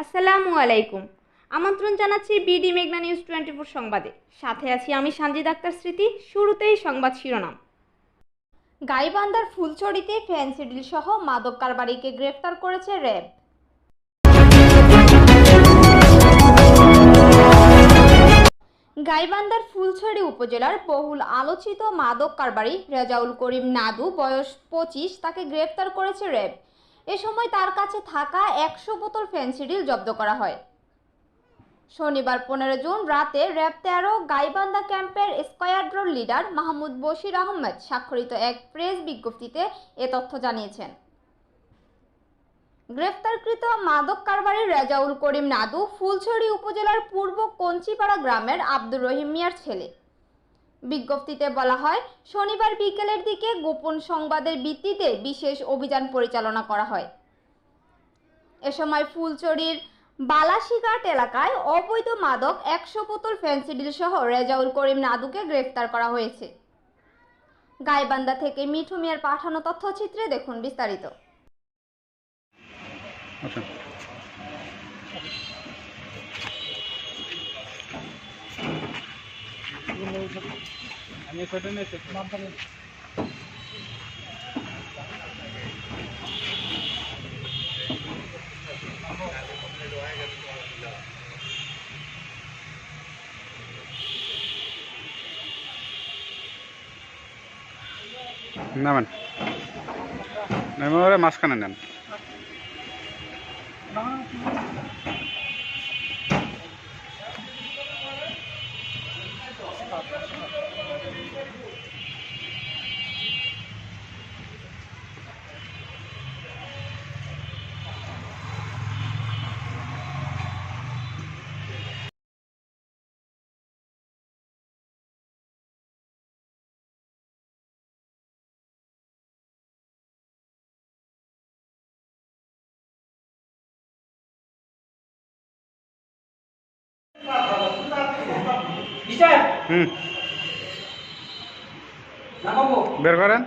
আসসালামু আলাইকুম। আমন্ত্রণ জানাচ্ছি বিডি মেঘনা নিউজ টোয়েন্টি ফোর সংবাদে। সাথে আছি আমি সানজিদ আক্তার স্মৃতি, শুরুতেই সংবাদ শিরোনাম। গাইবান্দার ফুলছড়িতে ফ্যান্সিডিল সহ মাদক কারবারিকে গ্রেফতার করেছে র্যাব। গাইবান্দার ফুলছড়ি উপজেলার বহুল আলোচিত মাদক কারবারি রেজাউল করিম নাদু, বয়স পঁচিশ, তাকে গ্রেফতার করেছে র্যাব। এ সময় তার কাছে থাকা একশো বোতল ফেন্সিডিল জব্দ করা হয়। শনিবার পনেরো জুন রাতে র্যাব তেরো গাইবান্ধা ক্যাম্পের স্কোয়াড্রন লিডার মাহমুদ বশির আহমেদ স্বাক্ষরিত এক প্রেস বিজ্ঞপ্তিতে এ তথ্য জানিয়েছেন। গ্রেফতারকৃত মাদক কারবারি রেজাউল করিম নাদু ফুলছড়ি উপজেলার পূর্ব কঞ্চিপাড়া গ্রামের আব্দুর রহিম মিয়ার ছেলে। বিজ্ঞপ্তিতে বলা হয়, শনিবার বিকেলের দিকে গোপন সংবাদের ভিত্তিতে বিশেষ অভিযান পরিচালনা করা হয়। এ সময় ফুলচড়ির বালাশিঘাট এলাকায় অবৈধ মাদক, একশো বোতল ফেন্সিডিল সহ রেজাউল করিম নাদুকে গ্রেফতার করা হয়েছে। গাইবান্ধা থেকে মিঠু মিয়ার পাঠানো তথ্যচিত্রে দেখুন বিস্তারিত। আচ্ছা আমি ছোট নেই নামেন নেমে ওরে মাঝখানে নেন হুম। বের করেন।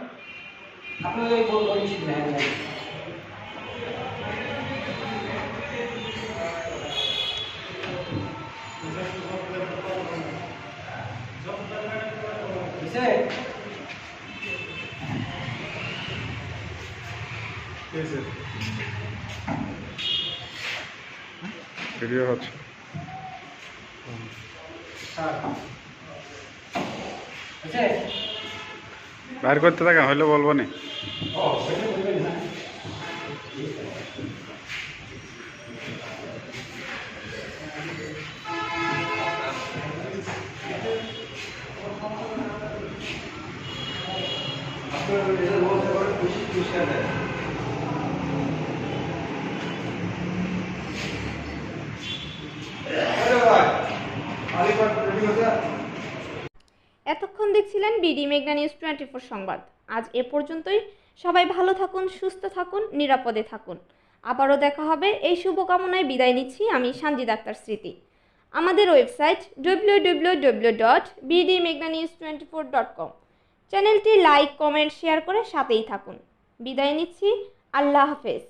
ভিডিও হচ্ছে। বাইর করতে থাকেন হইলে বলব নি। এতক্ষণ দেখছিলেন বিডি মেঘনা নিউজ টোয়েন্টি ফোর সংবাদ। আজ এ পর্যন্তই। সবাই ভালো থাকুন, সুস্থ থাকুন, নিরাপদে থাকুন। আবারও দেখা হবে। এই শুভকামনায় বিদায় নিচ্ছি আমি সানজিদ আক্তার স্মৃতি। আমাদের website W W W dot BD মেঘনা news twenty four dot com চ্যানেলটি লাইক, কমেন্ট, শেয়ার করে সাথেই থাকুন। বিদায় নিচ্ছি। আল্লাহ হাফেজ।